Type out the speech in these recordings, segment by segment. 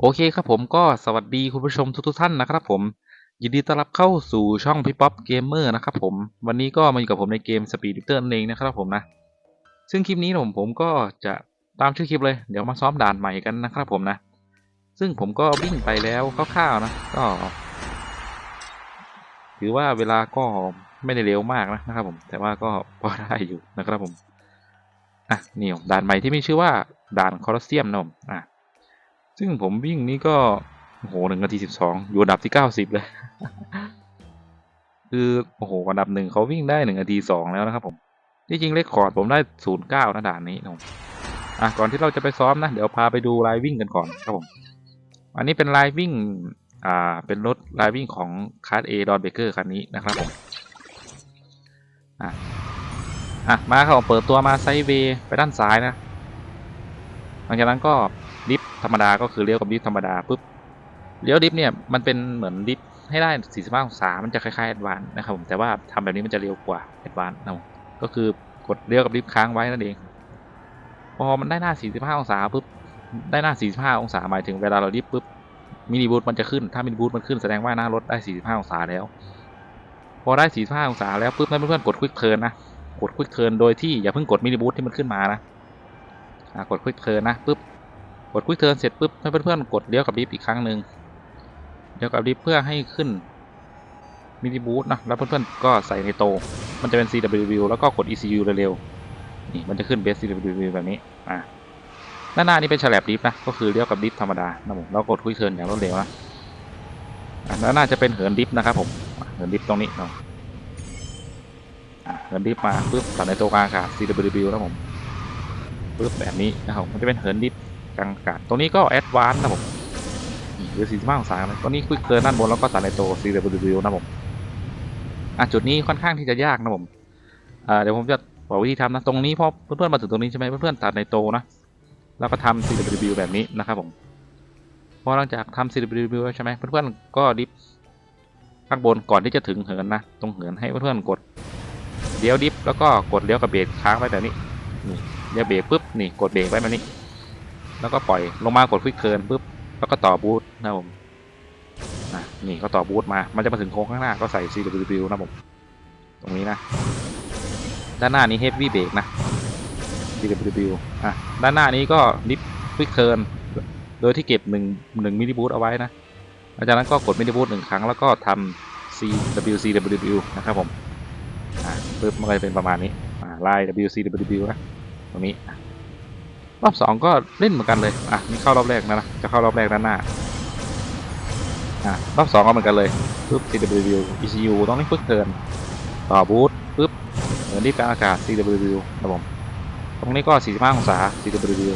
โอเคครับผมก็สวัสดีคุณผู้ชมทุกๆท่านนะครับผม ยินดีต้อนรับเข้าสู่ช่องพี่ป๊อปเกมเมอร์นะครับผม วันนี้ก็มาอยู่กับผมในเกม Speed Drifter นั่นเองนะครับผมนะ ซึ่งคลิปนี้ผมผมก็จะตามชื่อคลิปเลย เดี๋ยวมาซ้อมด่านใหม่กันนะครับผมนะ ซึ่งผมก็วิ่งไปแล้วคร่าวๆนะ ก็ถือว่าเวลาก็ไม่ได้เร็วมากนะนะครับผม แต่ว่าก็พอได้อยู่นะครับผม อะนี่ผมด่านใหม่ที่มีชื่อว่าด่านคอร์เซียมนะผมอะ ซึ่งผมวิ่งนี่ก็โอ้โหหนึ่งนาทีสิบสองอยู่อันดับที่เก้าสิบเลย คือโอ้โหอันดับหนึ่งเขาวิ่งได้หนึ่งนาทีสองแล้วนะครับผมที่จริงเลขคอร์ดผมได้ศูนย์เก้านะด่านนี้นะผมอะก่อนที่เราจะไปซ้อมนะ เดี๋ยวพาไปดูลายวิ่งกันก่อนครับผม อันนี้เป็นลายวิ่งอ่าเป็นรถลายวิ่งของคาร์ดเอดอนเบเกอร์คันนี้นะครับผมอะอะมาครับผมเปิดตัวมาไซเวย์ไปด้านซ้ายนะหลังจากนั้นก็ ธรรมดาก็คือเลี้ยวกับดิฟธรรมดาปุ๊บเลี้ยวดิฟเนี่ยมันเป็นเหมือนดิฟให้ได้ 45 องศา มันจะคล้ายๆแอดวานนะครับผมแต่ว่าทำแบบนี้มันจะเร็วกว่าแอดวานนะก็คือกดเลี้ยวกับดิฟค้างไว้นั่นเองพอมันได้หน้า 45 องศาปุ๊บได้หน้า 45 องศาหมายถึงเวลาเราดิฟปุ๊บมินิบูทมันจะขึ้นถ้ามินิบูทมันขึ้นแสดงว่าหน้ารถได้ 45 องศาแล้ว พอได้ 45 องศาแล้วปุ๊บให้เพื่อนๆกดควิกเทิร์นนะกดควิกเทิร์นโดยที่อย่าเพิ่งกดมินิบูทที่มันขึ้นมานะอะกดควิกเทิร์นนะปุ๊บ กดควิกเทิร์นเสร็จปุ๊บให้เพื่อนๆกดเลี้ยวกับดิฟอีกครั้งหนึ่งเลี้ยวกับดิฟเพื่อให้ขึ้นมินิบูทนะแล้วเพื่อนๆก็ใส่ในโต มันจะเป็น CW แล้วก็กด ECU เร็วๆนี่มันจะขึ้นเบส CW แบบนี้อะด้านหน้านี่เป็นฉลับดิฟนะก็คือเลี้ยวกับดิฟธรรมดานะผมแล้วกดควิกเทิร์นอย่างรวดเร็วนะอะด้านหน้าจะเป็นเหินดิฟนะครับผมเหินดิฟตรงนี้เนาะอะเหินดิฟมาปุ๊บตัดในโตกลางอากาศ CW นะผมปึ๊บแบบนี้นะครับมันจะเป็นเหินดิฟ กลางอากาศตรงนี้ก็แอดวานนะผมหรือ45องศานะตรงนี้ควิกเกินด้านบนแล้วก็ตัดในโต CW นะผมอะจุดนี้ค่อนข้างที่จะยากนะผมอ่าเดี๋ยวผมจะบอกวิธีทำนะตรงนี้พอเพื่อนๆมาถึงตรงนี้ใช่ไหมเพื่อนๆตัดในโตนะแล้วก็ทำ CW แบบนี้นะครับผมพอหลังจากทำ CW ใช่ไหมเพื่อนๆก็ดิฟข้างบนก่อนที่จะถึงเหินนะตรงเหินให้เพื่อนๆกดเลี้ยวดิฟแล้วก็กดเลี้ยวกับเบรกค้างไว้แบบนี้นี่เดี๋ยวเบรกปุ๊บนี่กดเบรกไว้แบบนี้ แล้วก็ปล่อยลงมากดควิกเคิร์นปุ๊บแล้วก็ต่อบูทนะผมอะนี่ก็ต่อบูทมา มันจะมาถึงโค้งข้างหน้าก็ใส่ CWW นะผม ตรงนี้นะ ด้านหน้านี้ Heavy เบรกนะ CWW อะ ด้านหน้านี้ก็ลิฟควิกเคิร์นโดยที่เก็บ1 1มิลลิบูทเอาไว้นะหลังจากนั้นก็กดมิลลิบูทหนึ่งครั้งแล้วก็ทำ CWCWW นะครับผม อะปุ๊บมันก็จะเป็นประมาณนี้ อ่าไล่ WCW นะ ตรงนี้ รอบสองก็เล่นเหมือนกันเลย อะนี่เข้ารอบแรกนะนะ จะเข้ารอบแรกด้านหน้า อะรอบสองก็เหมือนกันเลยปุ๊บ CW ECU ต้องนี่ปึ๊กเทิร์นต่อบูทปุ๊บเหมือนรีบกลางอากาศ CW นะผม ตรงนี้ก็ 45 องศา CW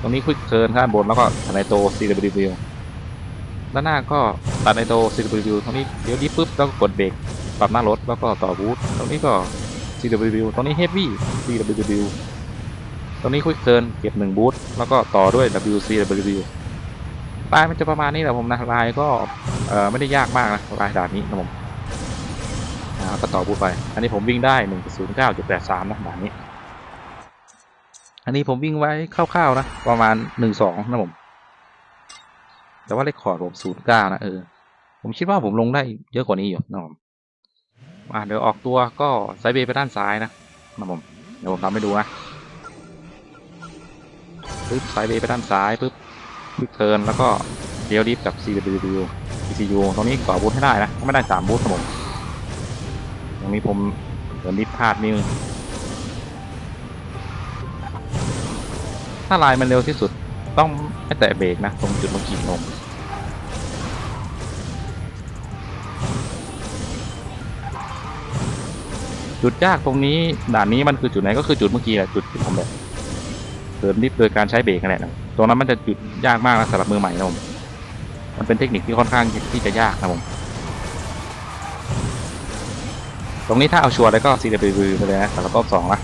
ตรงนี้ควิกเทิร์นข้างบนแล้วก็ตัดในโต CW ด้านหน้าก็ตัดในโต CW ตรงนี้เดี๋ยวดิฟปุ๊บแล้วก็กดเบรกปรับหน้ารถแล้วก็ต่อบูทตรงนี้ก็ CW ตรงนี้ Heavy CW ตรงนี้ Quick Turn เก็บ1บูทแล้วก็ต่อด้วย WCW ลายมันจะประมาณนี้แหละผมนะลายก็ไม่ได้ยากมากนะลายด่านนี้นะผมก็ต่อบูทไป อันนี้ผมวิ่งได้1.09.83นะด่านนี้ อันนี้ผมวิ่งไว้คร่าวๆนะประมาณ1.2นะผมแต่ว่าเลคคอร์ดผม0.9นะเออผมคิดว่าผมลงได้เยอะกว่านี้อยู่นะผมอ่าเดี๋ยวออกตัวก็ไซเบไปด้านซ้ายนะนะผมเดี๋ยวผมทำให้ดูนะ ปึ๊บไซด์เบย์ไปด้านซ้ายปึ๊บปึ๊บเทิร์นแล้วก็เลี้ยวดิฟกับ CW ECU ตรงนี้ก่อบูทให้ได้นะไม่ได้สามบูทครับผมตรงนี้ผมเดินดิฟพลาดนิดนึงถ้าลายมันเร็วที่สุดต้องไม่แตะเบรกนะ ตรงจุดลงขีดนมจุดยากตรงนี้ด่านนี้มันคือจุดไหนก็คือจุดเมื่อกี้แหละจุดที่ผมแบบ เติมนิฟโดยการใช้เบรกนั่นแหละนะตรงนั้นมันจะจุดยากมากนะสำหรับมือใหม่นะผมมันเป็นเทคนิคที่ค่อนข้างที่จะยากนะผมตรงนี้ถ้าเอาชัวร์แล้วก็ CW ไปเลยนะสำหรับรอบสองละ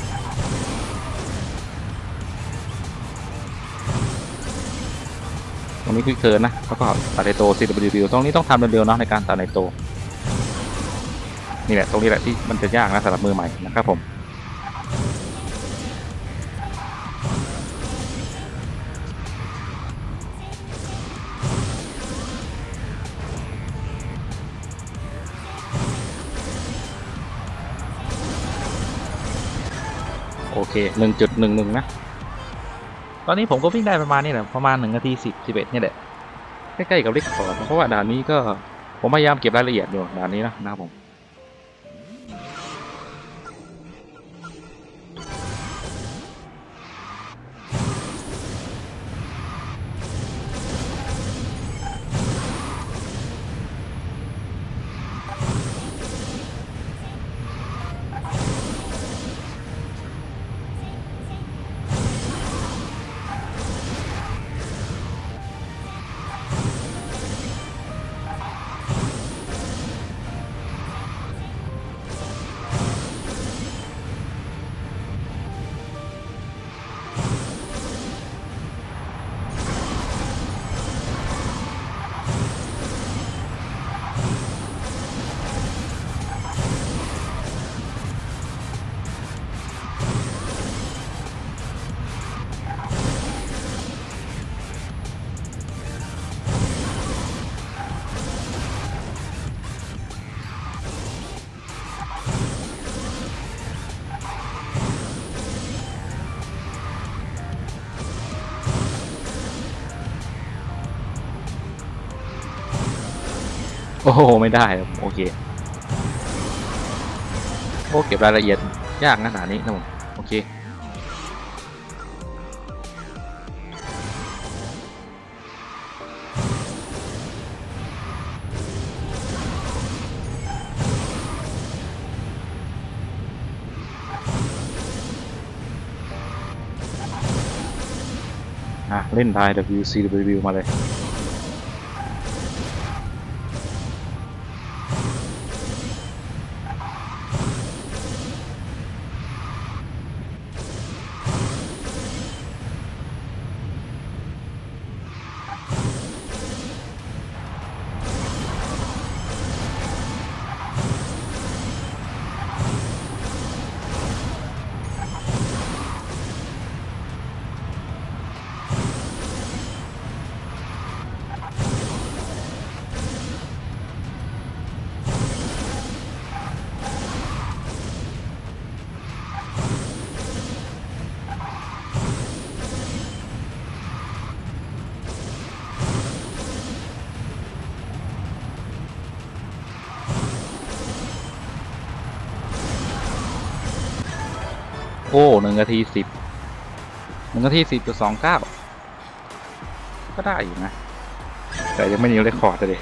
ตรงนี้ควิกเทิร์นนะแล้วก็ตัดในโต CW ตรงนี้ต้องทำเร็วๆนะในการตัดในโตนี่แหละตรงนี้แหละที่มันจะยากนะสำหรับมือใหม่นะครับผม เคหนึ่งจุดหนึ่งหนึ่งนะ ตอนนี้ผมก็วิ่งได้ประมาณนี้แหละ ประมาณหนึ่งนาทีสิบสิบเอ็ดนี่แหละ ใกล้ๆกับเลขคอร์ดเพราะว่าด่านนี้ก็ผมพยายามเก็บรายละเอียดอยู่ด่านนี้นะนะครับผม โอ้โห ไม่ได้ครับโอเค โอ้เก็บรายละเอียดยากนะด่านี้นะผมโอเคอะเล่นทาย WCW มาเลย โอ้หนึ่งนาทีสิบหนึ่งนาทีสิบจุดสองเก้าก็ได้อยู่นะ แต่ยังไม่นิวเรคคอร์ดเลย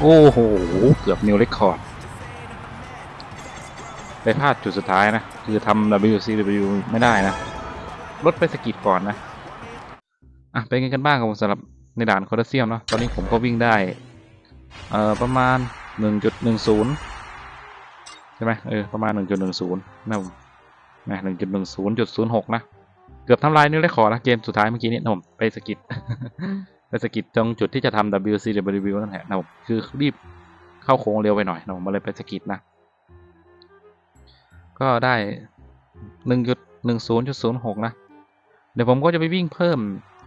โอ้โห เกือบนิวเรคคอร์ดไปพลาดจุดสุดท้ายนะ คือทำ WCW ไม่ได้นะรถไปสกิดก่อนนะ อะ เป็นไงกันบ้างครับผมสำหรับในด่านคอร์เซียมเนาะตอนนี้ผมก็วิ่งได้ เอ่อ ประมาณ 1.10 ใช่ไหมเออ ประมาณ 1.10 นะผมนะ1.10.06นะ เกือบทำลายนิวเรคคอร์ดนะ เกมสุดท้ายเมื่อกี้นี้นะผมไปสกิด ไปสกิดตรงจุดที่จะทำ WCW นั่นแหละนะผมคือรีบเข้าโค้งเร็วไปหน่อยนะผมมาเลยไปสกิดนะ ก็ได้หนึ่งจุดหนึ่งศูนย์จุดศูนย์หกนะ เดี๋ยวผมก็จะไปวิ่งเพิ่ม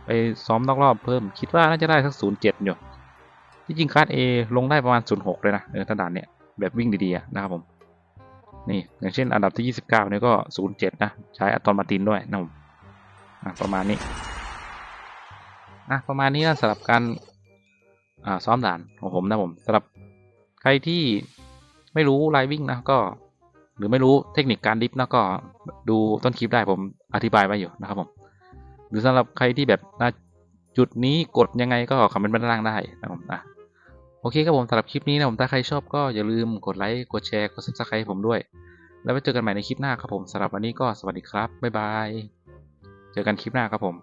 ไปซ้อมนอกรอบเพิ่ม คิดว่าน่าจะได้สักศูนย์เจ็ดอยู่ ที่จริงคลาส A ลงได้ประมาณศูนย์หกเลยนะเออถ้าด่านเนี่ยแบบวิ่งดีๆนะครับผม นี่อย่างเช่นอันดับที่29เก้านี่ยก็07นย์เจ็ดนะ ใช้อะตอมมาตินด้วยนะผมประมาณนี้ อะประมาณนี้นะสำหรับการซ้อมด่านของผมนะผมสำหรับใครที่ไม่รู้ไลวิ่งนะก็ หรือไม่รู้เทคนิคการดิฟนะก็ดูต้นคลิปได้ผมอธิบายไว้อยู่นะครับผม หรือสำหรับใครที่แบบจุดนี้กดยังไงก็คอมเมนต์มาด้านล่างได้นะผมอะโอเคครับผมสำหรับคลิปนี้นะผมถ้าใครชอบก็อย่าลืมกดไลค์กดแชร์กด subscribe ให้ผมด้วย แล้วไว้เจอกันใหม่ในคลิปหน้าครับผมสำหรับวันนี้ก็สวัสดีครับบ๊ายบายเจอกันคลิปหน้าครับผม